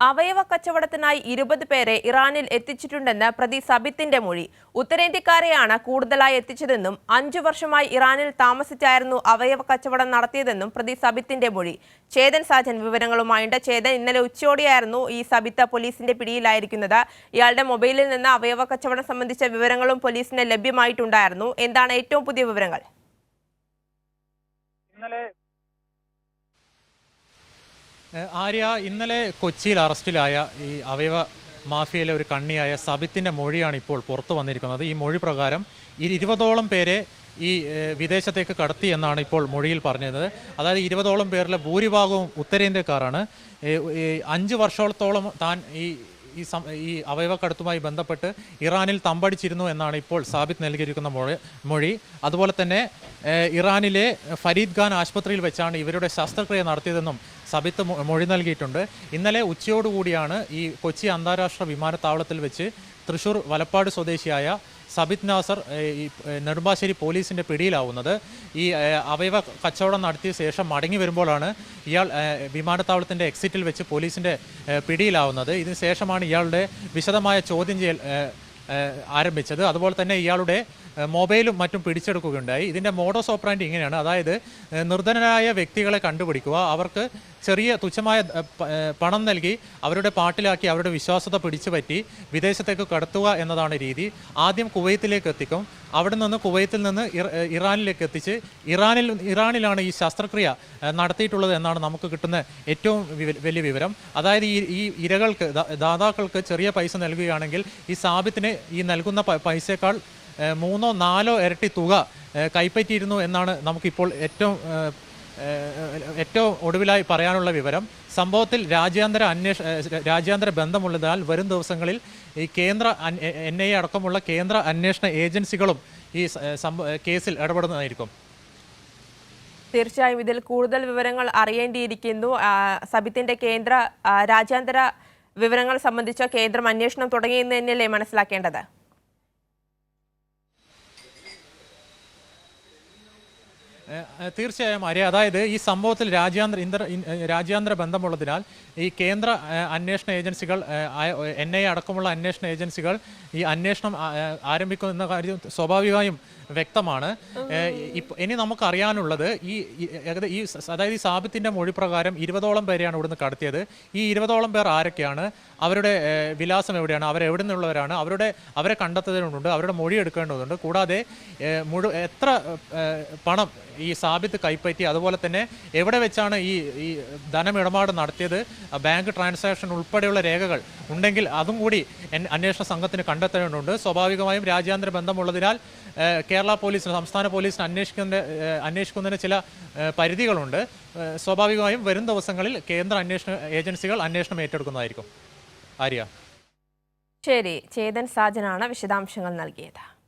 അവയവ കച്ചവടത്തിനായി ഇരുപത് പേരെ ഇറാനിൽ എത്തിച്ചിട്ടുണ്ടെന്ന് പ്രതി സബിത്തിന്റെ മൊഴി. ഉത്തരേന്ത്യക്കാരെയാണ് കൂടുതലായി എത്തിച്ചതെന്നും അഞ്ചു വർഷമായി ഇറാനിൽ താമസിച്ചായിരുന്നു അവയവ കച്ചവടം നടത്തിയതെന്നും പ്രതി സബിത്തിന്റെ മൊഴി. ചേതൻ സാജൻ വിവരങ്ങളുമായുണ്ട്. ചേതൻ ഇന്നലെ ഉച്ചയോടെയായിരുന്നു ഈ സബിത്ത പോലീസിന്റെ പിടിയിലായിരിക്കുന്നത്. ഇയാളുടെ മൊബൈലിൽ നിന്ന് അവയവ കച്ചവടം സംബന്ധിച്ച വിവരങ്ങളും പോലീസിന് ലഭ്യമായിട്ടുണ്ടായിരുന്നു. എന്താണ് ഏറ്റവും പുതിയ വിവരങ്ങൾ? ഇന്നലെ ആര്യ ഇന്നലെ കൊച്ചിയിൽ അറസ്റ്റിലായ ഈ അവയവ മാഫിയയിലെ ഒരു കണ്ണിയായ സബിത്തിന്റെ മൊഴിയാണ് ഇപ്പോൾ പുറത്തു വന്നിരിക്കുന്നത്. ഈ മൊഴി പ്രകാരം ഇരുപതോളം പേരെ ഈ വിദേശത്തേക്ക് കടത്തി എന്നാണ് ഇപ്പോൾ മൊഴിയിൽ പറഞ്ഞത് അതായത് ഇരുപതോളം പേരിലെ ഭൂരിഭാഗവും ഉത്തരേന്ത്യക്കാരാണ്. അഞ്ച് വർഷത്തോളം താൻ ഈ ഈ ഈ അവയവക്കടത്തുമായി ബന്ധപ്പെട്ട് ഇറാനിൽ തമ്പടിച്ചിരുന്നു എന്നാണ് ഇപ്പോൾ സാബിത്ത് നൽകിയിരിക്കുന്ന മൊഴി മൊഴി. അതുപോലെ തന്നെ ഇറാനിലെ ഫരീദ് ഖാൻ ആശുപത്രിയിൽ വെച്ചാണ് ഇവരുടെ ശസ്ത്രക്രിയ നടത്തിയതെന്നും സബിത്ത് മൊഴി നൽകിയിട്ടുണ്ട്. ഇന്നലെ ഉച്ചയോടുകൂടിയാണ് ഈ കൊച്ചി അന്താരാഷ്ട്ര വിമാനത്താവളത്തിൽ വെച്ച് തൃശൂർ വലപ്പാട് സ്വദേശിയായ സബിത് നാസർ ഈ നെടുമ്പാശ്ശേരി പോലീസിന്റെ പിടിയിലാവുന്നത്. ഈ അവയവ കച്ചവടം നടത്തിയ ശേഷം മടങ്ങി വരുമ്പോഴാണ് ഇയാൾ വിമാനത്താവളത്തിന്റെ എക്സിറ്റിൽ വെച്ച് പോലീസിന്റെ പിടിയിലാവുന്നത്. ഇതിന് ശേഷമാണ് ഇയാളുടെ വിശദമായ ചോദ്യം ചെയ്യൽ ആരംഭിച്ചത്. അതുപോലെ തന്നെ ഇയാളുടെ മൊബൈലും മറ്റും പിടിച്ചെടുക്കുകയുണ്ടായി. ഇതിന്റെ മോഡോസ് ഓപ്പറാൻഡ് ഇങ്ങനെയാണ്. അതായത് നിർധനരായ വ്യക്തികളെ കണ്ടുപിടിക്കുക അവർക്ക് ചെറിയ തുച്ഛമായ പണം നൽകി അവരുടെ പാട്ടിലാക്കി അവരുടെ വിശ്വാസത പിടിച്ചു പറ്റി വിദേശത്തേക്ക് കടത്തുക എന്നതാണ് രീതി. ആദ്യം കുവൈത്തിലേക്ക് എത്തിക്കും. അവിടെ നിന്ന് കുവൈത്തിൽ നിന്ന് ഇറാനിലേക്ക് എത്തിച്ച് ഇറാനിൽ ഇറാനിലാണ് ഈ ശസ്ത്രക്രിയ നടത്തിയിട്ടുള്ളത് എന്നാണ് നമുക്ക് കിട്ടുന്ന ഏറ്റവും വലിയ വിവരം. അതായത് ഈ ഈ ഇരകൾക്ക് ദാതാക്കൾക്ക് ചെറിയ പൈസ നൽകുകയാണെങ്കിൽ ഈ സാബിത്തിന് ഈ നൽകുന്ന പൈസയേക്കാൾ മൂന്നോ നാലോ ഇരട്ടി തുക കൈപ്പറ്റിയിരുന്നു എന്നാണ് നമുക്കിപ്പോൾ ഏറ്റവും ഏറ്റവും ഒടുവിലായി പറയാനുള്ള വിവരം. സംഭവത്തിൽ രാജ്യാന്തര അന്വേഷ രാജ്യാന്തര ബന്ധമുള്ളതിനാൽ വരും ദിവസങ്ങളിൽ ഈ കേന്ദ്ര എൻ ഐ അടക്കമുള്ള കേന്ദ്ര അന്വേഷണ ഏജൻസികളും ഈ കേസിൽ ഇടപെടുന്നതായിരിക്കും. തീർച്ചയായും ഇതിൽ കൂടുതൽ വിവരങ്ങൾ അറിയേണ്ടിയിരിക്കുന്നു. സബിത്തിന്റെ കേന്ദ്ര രാജ്യാന്തര വിവരങ്ങൾ സംബന്ധിച്ച കേന്ദ്രം അന്വേഷണം തുടങ്ങിയെന്ന് തന്നെയല്ലേ മനസ്സിലാക്കേണ്ടത്? തീർച്ചയായും അരി അതായത് ഈ സംഭവത്തിൽ രാജ്യാന്തര ഇന്ദ്ര രാജ്യാന്തര ബന്ധമുള്ളതിനാൽ ഈ കേന്ദ്ര അന്വേഷണ ഏജൻസികൾ എൻ ഐ അടക്കമുള്ള അന്വേഷണ ഏജൻസികൾ ഈ അന്വേഷണം ആരംഭിക്കുമെന്ന കാര്യം സ്വാഭാവികമായും വ്യക്തമാണ്. ഇനി നമുക്ക് അറിയാനുള്ളത് ഈ ഈ അതായത് ഈ സാബിത്തിന്റെ മൊഴി പ്രകാരം ഇരുപതോളം പേരെയാണ് ഇവിടുന്ന് കടത്തിയത്. ഈ ഇരുപതോളം പേർ ആരൊക്കെയാണ്? അവരുടെ വിലാസം എവിടെയാണ്? അവരെവിടെ നിന്നുള്ളവരാണ് അവരുടെ അവരെ കണ്ടെത്തുന്നതിനുണ്ട് അവരുടെ മൊഴി എടുക്കേണ്ടതുണ്ട്. കൂടാതെ മുഴു എത്ര പണം ഈ സാബിത്ത് കൈപ്പറ്റി അതുപോലെ തന്നെ എവിടെ വെച്ചാണ് ഈ ഈ ധനമിടപാട് നടത്തിയത് ബാങ്ക് ട്രാൻസാക്ഷൻ ഉൾപ്പെടെയുള്ള രേഖകൾ ഉണ്ടെങ്കിൽ അതും കൂടി അന്വേഷണ സംഘത്തിന് കണ്ടെത്തേണ്ടതുണ്ട്. സ്വാഭാവികമായും രാജ്യാന്തര ബന്ധമുള്ളതിനാൽ കേരള പോലീസിന് സംസ്ഥാന പോലീസിന് അന്വേഷിക്കുന്ന അന്വേഷിക്കുന്നതിന് ചില പരിധികളുണ്ട്. സ്വാഭാവികമായും വരും ദിവസങ്ങളിൽ കേന്ദ്ര അന്വേഷണ ഏജൻസികൾ അന്വേഷണം ഏറ്റെടുക്കുന്നതായിരിക്കും. ആര്യ. ശരി ചേതൻ സാജനാണ് വിശദാംശങ്ങൾ നൽകിയത്.